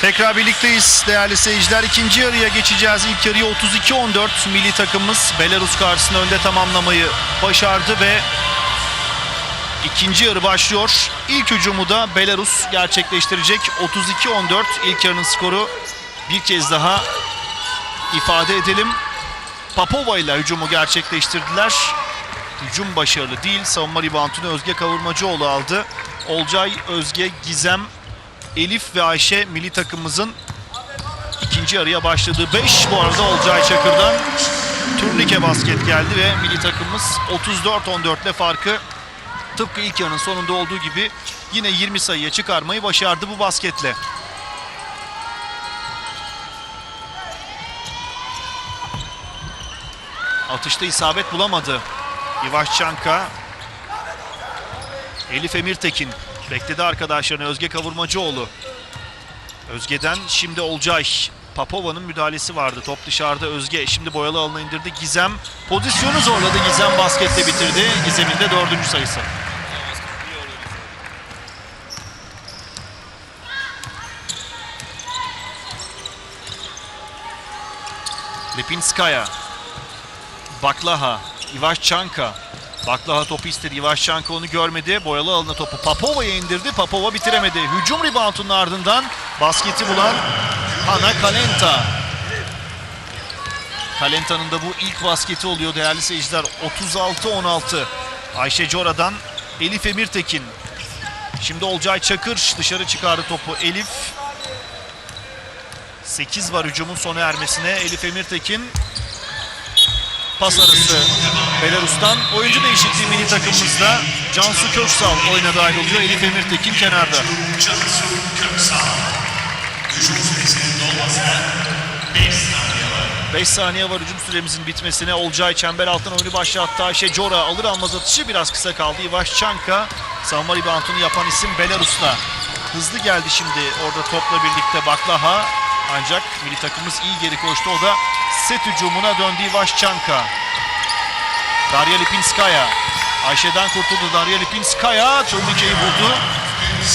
Tekrar birlikteyiz değerli seyirciler. İkinci yarıya geçeceğiz. İlk yarıyı 32-14 milli takımımız Belarus karşısında önde tamamlamayı başardı ve ikinci yarı başlıyor. İlk hücumu da Belarus gerçekleştirecek. 32-14 ilk yarının skoru bir kez daha ifade edelim. Papova ile hücumu gerçekleştirdiler. Hücum başarılı değil. Savunma ribantını Özge Kavurmacıoğlu aldı. Olcay, Özge, Gizem, Elif ve Ayşe milli takımımızın ikinci yarıya başladığı 5 bu arada Olcay Çakır'dan turnike basket geldi ve milli takımımız 34-14 ile farkı tıpkı ilk yarının sonunda olduğu gibi yine 20 sayıya çıkarmayı başardı bu basketle. Atışta isabet bulamadı. İvaşçanka. Elif Emirtekin bekledi arkadaşlarını Özge Kavurmacıoğlu. Özge'den şimdi Olcay. Papova'nın müdahalesi vardı. Top dışarıda Özge. Şimdi boyalı alana indirdi. Gizem pozisyonu zorladı. Gizem basketle bitirdi. Gizem'in de dördüncü sayısı. Lipinskaya. Baklaha. Ivaşçanka. Baklaha topu istedi. Ivaşçanka onu görmedi. Boyalı alana topu Papova'ya indirdi. Papova bitiremedi. Hücum reboundunun ardından basketi bulan Hana Kalenta. Kalenta'nın da bu ilk basketi oluyor değerli seyirciler. 36-16. Ayşe Cora'dan Elif Emirtekin. Şimdi Olcay Çakır dışarı çıkardı topu. Elif 8 var hücumun sona ermesine. Elif Emirtekin pas arası Belarus'tan. Oyuncu değişikliği milli takımımızda. Cansu Köksal oyuna dahil oluyor. Elif Emirtekin kenarda. Cansu Köksal. Hücum süresinin dolmasına 5 saniye var. 5 saniye var hücum süremizin bitmesine. Olcay çember altına oyunu başlattı. Ayşe Cora alır almaz atışı biraz kısa kaldı. İvaşçanka savunma reboundunu yapan isim Belarus'ta. Hızlı geldi şimdi orada topla birlikte Baklaha. Ancak milli takımımız iyi geri koştu. O da set hücumuna döndü İvaşçanka. Darya Lipinskaya. Ayşe'den kurtuldu Darya Lipinskaya. Turnikeyi buldu.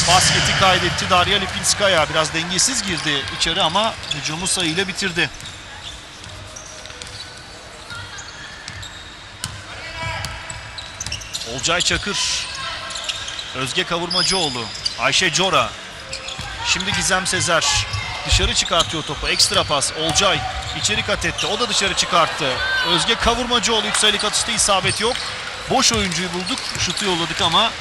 Basketi kaydetti Darya Lipinskaya. Biraz dengesiz girdi içeri ama hücumu sayıyla bitirdi. Olcay Çakır. Özge Kavurmacıoğlu. Ayşe Cora. Şimdi Gizem Sezer. Dışarı çıkartıyor topu. Ekstra pas. Olcay içeri kat etti. O da dışarı çıkarttı. Özge Kavurmacıoğlu yükselik atışta isabet yok. Boş oyuncuyu bulduk. Şutu yolladık ama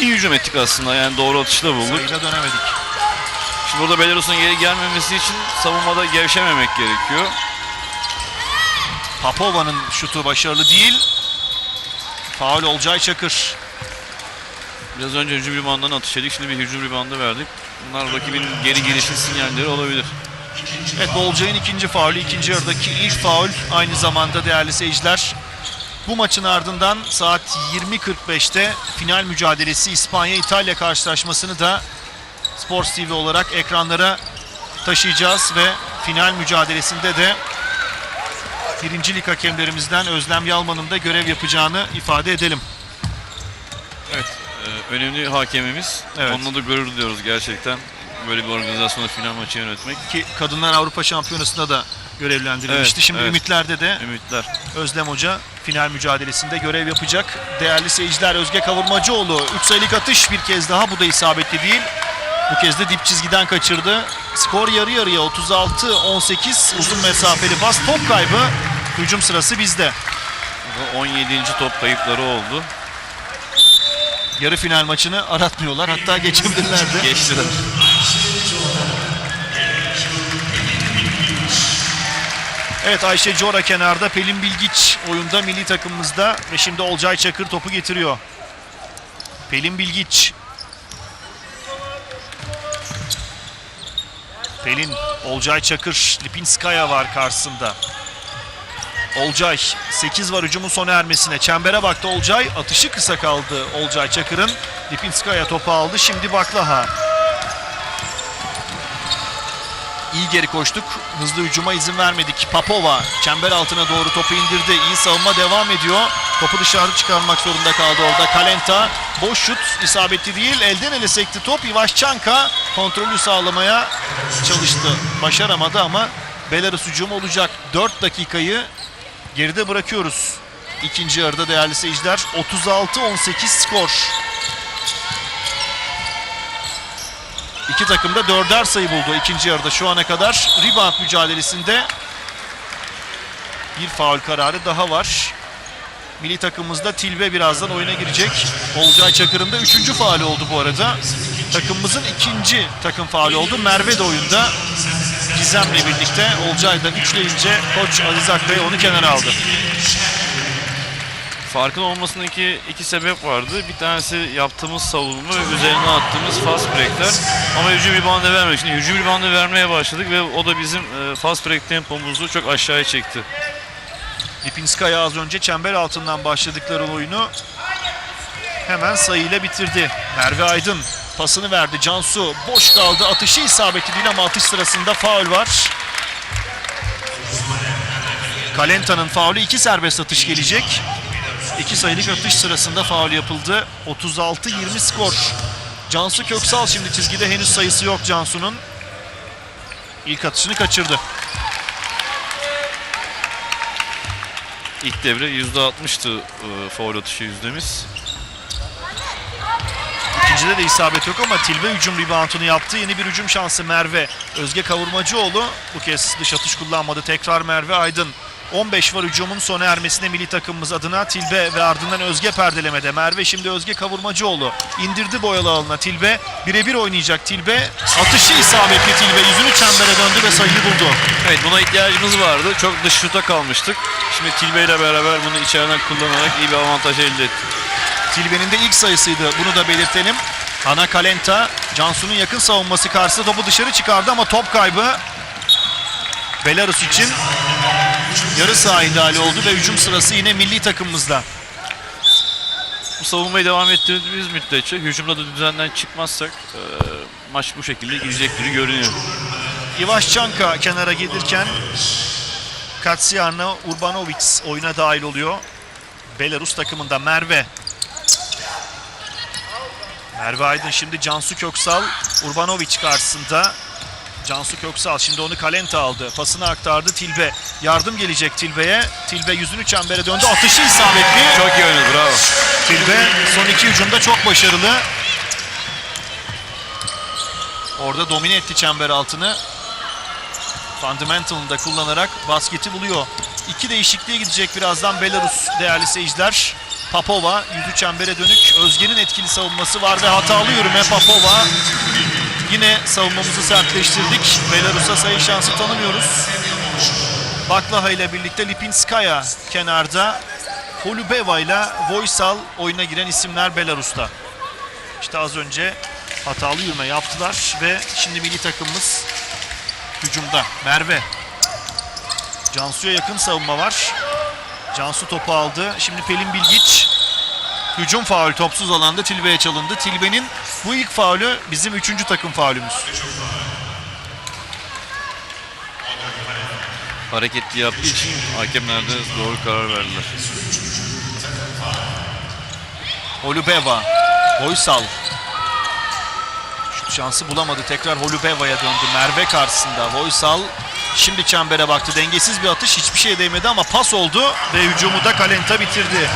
İyi hücum ettik aslında yani doğru atışla bulduk. sayıyla dönemedik. Şimdi burada Belarus'un geri gelmemesi için savunmada gevşememek gerekiyor. Papova'nın şutu başarılı değil. Faul Olcay Çakır. Biraz önce hücum ribandan atış yedik. Şimdi bir hücum ribandı verdik. Bunlar rakibin geri gelişi sinyalleri olabilir. Evet bu Olcay'ın ikinci faulü. ikinci yarıdaki ilk faul. Aynı zamanda değerli seyirciler. Bu maçın ardından saat 20.45'te final mücadelesi İspanya-İtalya karşılaşmasını da Sports TV olarak ekranlara taşıyacağız ve final mücadelesinde de birinci lig hakemlerimizden Özlem Yalman'ın da görev yapacağını ifade edelim. Evet. e, önemli hakemimiz. Evet. Onunla da gurur duyuyoruz gerçekten. Böyle bir organizasyonda final maçı yönetmek. Ki Kadınlar Avrupa Şampiyonası'nda da görevlendirilmişti. Evet, Şimdi evet. Ümitler'de de Ümitler. Özlem Hoca final mücadelesinde görev yapacak. Değerli seyirciler Özge Kavurmacıoğlu 3 sayılık atış bir kez daha bu da isabetli değil. Bu kez de dip çizgiden kaçırdı. Skor yarı yarıya 36-18 uzun mesafeli pas top kaybı. Hücum sırası bizde. Bu 17. top kayıpları oldu. Yarı final maçını aratmıyorlar. Hatta geçebilirler de. Geçtiler. Evet Ayşe Cora kenarda. Pelin Bilgiç oyunda milli takımımızda. Ve şimdi Olcay Çakır topu getiriyor. Pelin Bilgiç. Pelin, Olcay Çakır, Lipinskaya var karşısında. Olcay, 8 var hücumun sona ermesine. Çembere baktı Olcay, atışı kısa kaldı Olcay Çakır'ın. Lipinskaya topu aldı, şimdi Baklaha. İyi geri koştuk. Hızlı hücuma izin vermedik. Papova çember altına doğru topu indirdi. İyi savunma devam ediyor. Topu dışarı çıkarmak zorunda kaldı orada. Kalenta Boş şut isabetli değil. Elden ele sekti top. Ivaşçanka kontrolü sağlamaya çalıştı. Başaramadı ama Belarus hücumu olacak. 4 dakikayı geride bırakıyoruz. İkinci yarıda değerli seyirciler 36-18 skor. İki takım da dörder sayı buldu ikinci yarıda şu ana kadar. Rebound mücadelesinde bir faul kararı daha var. Milli takımımızda Tilbe birazdan oyuna girecek. Olcay Çakır'ın da üçüncü faali oldu bu arada. Takımımızın ikinci takım faali oldu. Merve de oyunda. Gizem'le birlikte Olcay da üçleyince koç Aziz Akkaya onu kenara aldı. Farkın olmasındaki iki sebep vardı. Bir tanesi yaptığımız savunma ve üzerine attığımız fast breakler. Ama hücum reboundı vermedik. Şimdi hücum reboundı vermeye başladık ve o da bizim e, fast break tempomuzu çok aşağıya çekti. Lipinskaya az önce çember altından başladıkları oyunu hemen sayıyla bitirdi. Merve Aydın pasını verdi. Cansu boş kaldı. Atışı isabetli değil ama atış sırasında faul var. Kalenta'nın faulü iki serbest atış gelecek. İki sayılık atış sırasında faul yapıldı. 36-20 skor. Cansu Köksal şimdi çizgide henüz sayısı yok Cansu'nun. İlk atışını kaçırdı. İlk devre %60'tı e, foul atışı yüzdemiz. İkincide de isabet yok ama Tilbe hücum reboundunu yaptı. Yeni bir hücum şansı Merve. Özge Kavurmacıoğlu bu kez dış atış kullanmadı. Tekrar Merve Aydın. 15 var hücumun sona ermesine milli takımımız adına Tilbe ve ardından Özge perdelemede. Merve şimdi Özge Kavurmacıoğlu indirdi boyalı alana Tilbe. Birebir oynayacak Tilbe. Atışı isabetli Tilbe. Yüzünü çembere döndü ve sayıyı buldu. Evet buna ihtiyacımız vardı. Çok dış şuta kalmıştık. Şimdi Tilbe ile beraber bunu içeriden kullanarak iyi bir avantaj elde ettik. Tilbe'nin de ilk sayısıydı. Bunu da belirtelim. Ana Kalenta Cansu'nun yakın savunması karşısında topu dışarı çıkardı ama top kaybı Belarus için yarı saha ihlali oldu ve hücum sırası yine milli takımımızda. Bu savunmayı devam ettirdiğimiz müddetçe hücumda da düzenden çıkmazsak e, maç bu şekilde gidecek gibi görünüyor. Ivaşçanka kenara gelirken Katsiana Urbanovic oyuna dahil oluyor. Belarus takımında Merve. Merve Aydın şimdi Cansu Köksal Urbanovic karşısında. Cansu Köksal şimdi onu Kalenta aldı. Pasını aktardı Tilbe. Yardım gelecek Tilbe'ye. Tilbe yüzünü çembere döndü. Atışı isabetli. Çok iyi oynadı bravo. Tilbe son iki hücumda çok başarılı. Orada domine etti çember altını. Fundamental'ını da kullanarak basketi buluyor. İki değişikliğe gidecek birazdan Belarus değerli seyirciler. Papova yüzü çembere dönük. Özge'nin etkili savunması var ve hatalı yürüme Papova. Yine savunmamızı sertleştirdik. Belarus'a sayı şansı tanımıyoruz. Baklaha ile birlikte Lipinskaya kenarda. Holubeva ile Voysal oyuna giren isimler Belarus'ta. İşte az önce hatalı yürüme yaptılar ve şimdi milli takımımız hücumda. Merve. Cansu'ya yakın savunma var. Cansu topu aldı. Şimdi Pelin Bilgiç. Hücum faul topsuz alanda Tilbe'ye çalındı. Tilbe'nin bu ilk faulü bizim üçüncü takım faulümüz. Hareketli yaptığı için hakemler de doğru karar verdiler. Holubeva. Voysal. Şut şansı bulamadı. Tekrar Holubeva'ya döndü. Merve karşısında. Voysal şimdi çembere baktı. Dengesiz bir atış. Hiçbir şey değmedi ama pas oldu. Ve hücumu da Kalenta bitirdi.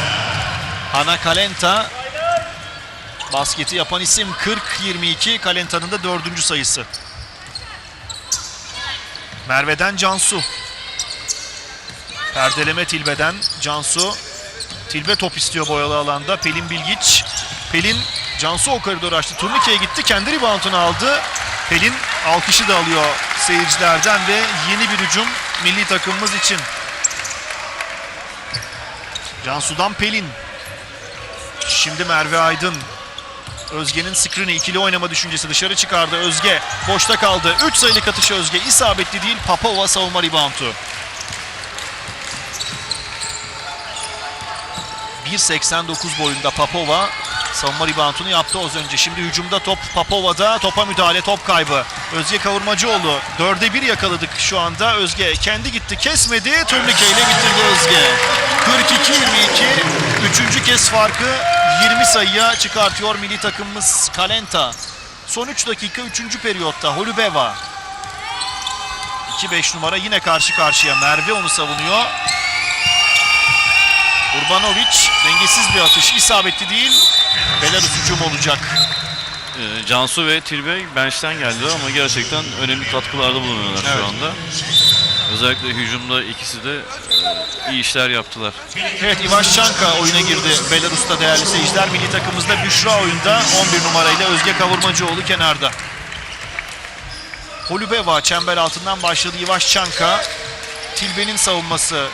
Hana Kalenta basketi yapan isim 40-22. Kalenta'nın da dördüncü sayısı. Merve'den Cansu. Perdeleme Tilbe'den Cansu. Tilbe top istiyor boyalı alanda. Pelin Bilgiç. Pelin Cansu o koridoru açtı. Turnikeye gitti. Kendi reboundunu aldı. Pelin alkışı da alıyor seyircilerden ve yeni bir hücum milli takımımız için. Cansu'dan Pelin. Şimdi Merve Aydın. Özge'nin screen'i ikili oynama düşüncesi dışarı çıkardı. Özge boşta kaldı. 3 sayılık atışı Özge. isabetli değil. Papova savunma reboundu. 1.89 boyunda Papova Savunma reboundunu yaptı az önce. Şimdi hücumda top Papova'da. Topa müdahale, top kaybı. Özge Kavurmacıoğlu. Dörde bir yakaladık şu anda. Özge kendi gitti, kesmedi. Turnike ile bitirdi Özge. 42-22. Üçüncü kez farkı 20 sayıya çıkartıyor milli takımımız Kalenta. Son 3 dakika 3. periyotta Holubeva. 2-5 numara yine karşı karşıya. Merve onu savunuyor. Urbanovic dengesiz bir atış. isabetli değil. Hücum olacak. Ee, Cansu ve Tilbe bench'ten geldiler ama gerçekten önemli katkılarda bulunuyorlar Evet. şu anda. Özellikle hücumda ikisi de e, iyi işler yaptılar. Evet Ivaşçanka oyuna girdi Belarus'ta değerli seyirciler. Milli takımımızda Büşra oyunda 11 numarayla Özge Kavurmacıoğlu kenarda. Holubeva çember altından başladı Ivaşçanka. Tilbe'nin savunması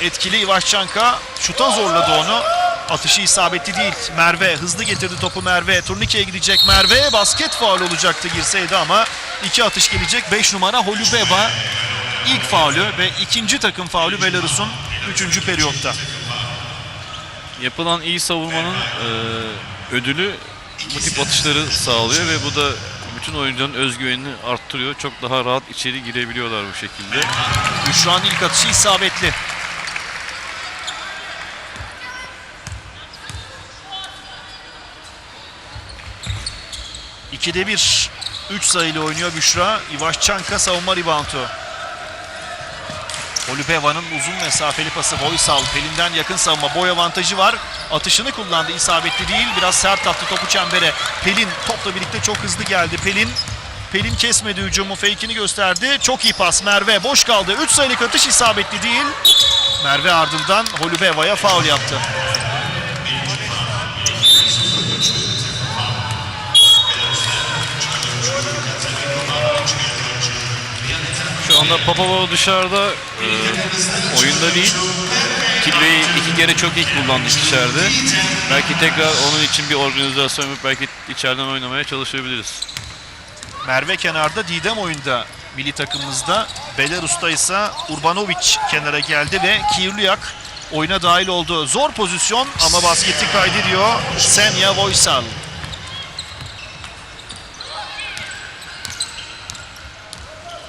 etkili Ivaşçanka şuta zorladı onu. Atışı isabetli değil. Merve hızlı getirdi topu Merve. Turnike'ye gidecek Merve. Basket faul olacaktı girseydi ama iki atış gelecek. 5 numara Holubeva ilk faulü ve ikinci takım faulü Belarus'un 3. periyotta. Yapılan iyi savunmanın e, ödülü bu tip atışları sağlıyor ve bu da bütün oyuncuların özgüvenini arttırıyor. Çok daha rahat içeri girebiliyorlar bu şekilde. Büşra'nın ilk atışı isabetli. İkide bir. Üç sayıyla oynuyor Büşra. Ivaşçanka savunma reboundu. Olubeva'nın uzun mesafeli pası Voysal. Pelin'den yakın savunma. Boy avantajı var. Atışını kullandı. isabetli değil. Biraz sert attı topu çembere. Pelin topla birlikte çok hızlı geldi. Pelin Pelin kesmedi hücumu. Fake'ini gösterdi. Çok iyi pas. Merve boş kaldı. 3 sayılık atış isabetli değil. Merve ardından Holubeva'ya faul yaptı. Şu anda Papova dışarıda e, oyunda değil. Tilbe'yi iki kere çok iyi kullandık içeride. Belki tekrar onun için bir organizasyon yapıp belki içeriden oynamaya çalışabiliriz. Merve kenarda, Didem oyunda milli takımımızda. Belarus'ta ise Urbanovic kenara geldi ve Kirliak oyuna dahil oldu. Zor pozisyon ama basketi kaydediyor Senya Voysal.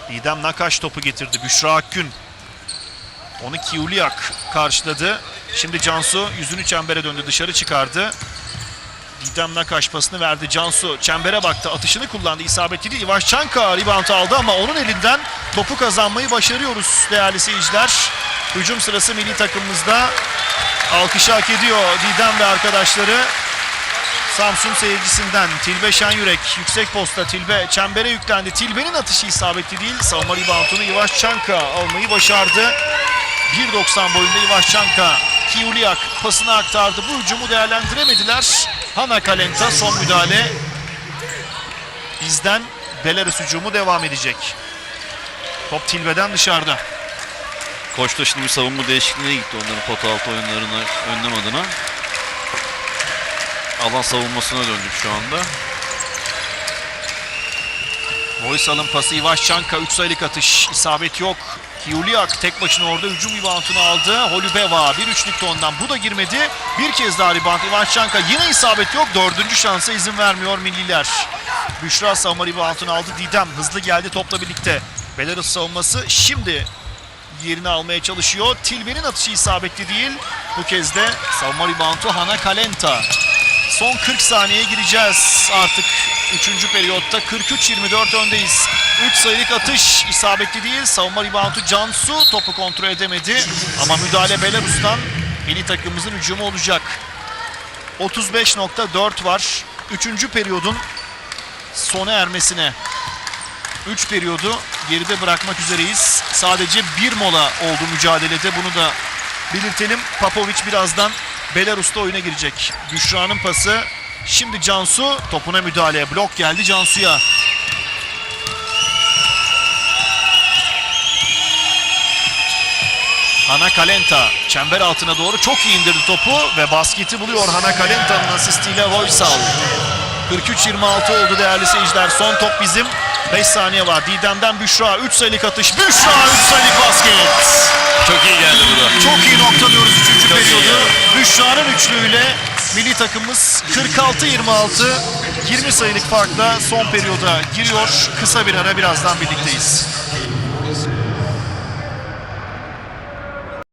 Didem Nakaş topu getirdi. Büşra Akgün. Onu Kiuliak karşıladı. Şimdi Cansu yüzünü çembere döndü dışarı çıkardı. Didem Nakaş pasını verdi. Cansu çembere baktı. Atışını kullandı. İsabetli değil. Ivaşçanka rebound aldı ama onun elinden topu kazanmayı başarıyoruz değerli seyirciler. Hücum sırası milli takımımızda. Alkışı hak ediyor Didem ve arkadaşları. Samsun seyircisinden Tilbe Şenyürek yüksek posta Tilbe çembere yüklendi. Tilbe'nin atışı isabetli değil. Savunma reboundunu Ivaşçanka almayı başardı. 1.90 boyunda Ivaşçanka Kiuliak pasını aktardı. Bu hücumu değerlendiremediler. Hana Kalenta son müdahale. Bizden Belarus hücumu devam edecek. Top Tilbe'den dışarıda. Koç da şimdi bir savunma değişikliğine gitti onların pota altı oyunlarına önlem adına. Alan savunmasına döndük şu anda. Voysal'ın pası Ivaşçanka 3 sayılık atış. İsabet yok. Kiuliak tek başına orada hücum reboundunu aldı. Holubeva bir üçlükte ondan. Bu da girmedi. Bir kez daha rebound. Ivaşçanka yine isabet yok. Dördüncü şansa izin vermiyor milliler. Büşra savunma reboundunu aldı. Didem hızlı geldi topla birlikte. Belarus savunması şimdi yerini almaya çalışıyor. Tilbe'nin atışı isabetli değil. Bu kez de savunma reboundu Hana Kalenta. Son 40 saniyeye gireceğiz artık 3. periyotta 43-24 öndeyiz. 3 sayılık atış isabetli değil. Savunma reboundu Cansu topu kontrol edemedi. Ama müdahale Belarus'tan milli takımımızın hücumu olacak. 35.4 var. 3. periyodun sona ermesine. 3 periyodu geride bırakmak üzereyiz. Sadece bir mola oldu mücadelede. Bunu da belirtelim. Papovic birazdan Belarus'ta oyuna girecek. Büşra'nın pası. Şimdi Cansu topuna müdahale. Blok geldi Cansu'ya. Hana Kalenta çember altına doğru çok iyi indirdi topu ve basketi buluyor Hana Kalenta'nın asistiyle Voysal. 43-26 oldu değerli seyirciler. Son top bizim. 5 saniye var. Didem'den Büşra. 3 sayılık atış. Büşra 3 sayılık basket. Çok iyi geldi bu da. Çok iyi noktalıyoruz 3. Çok iyi periyodu. Büşra'nın üçlüğüyle Milli takımımız 46-26 20 sayılık farkla son periyoda giriyor. Kısa bir ara birazdan birlikteyiz.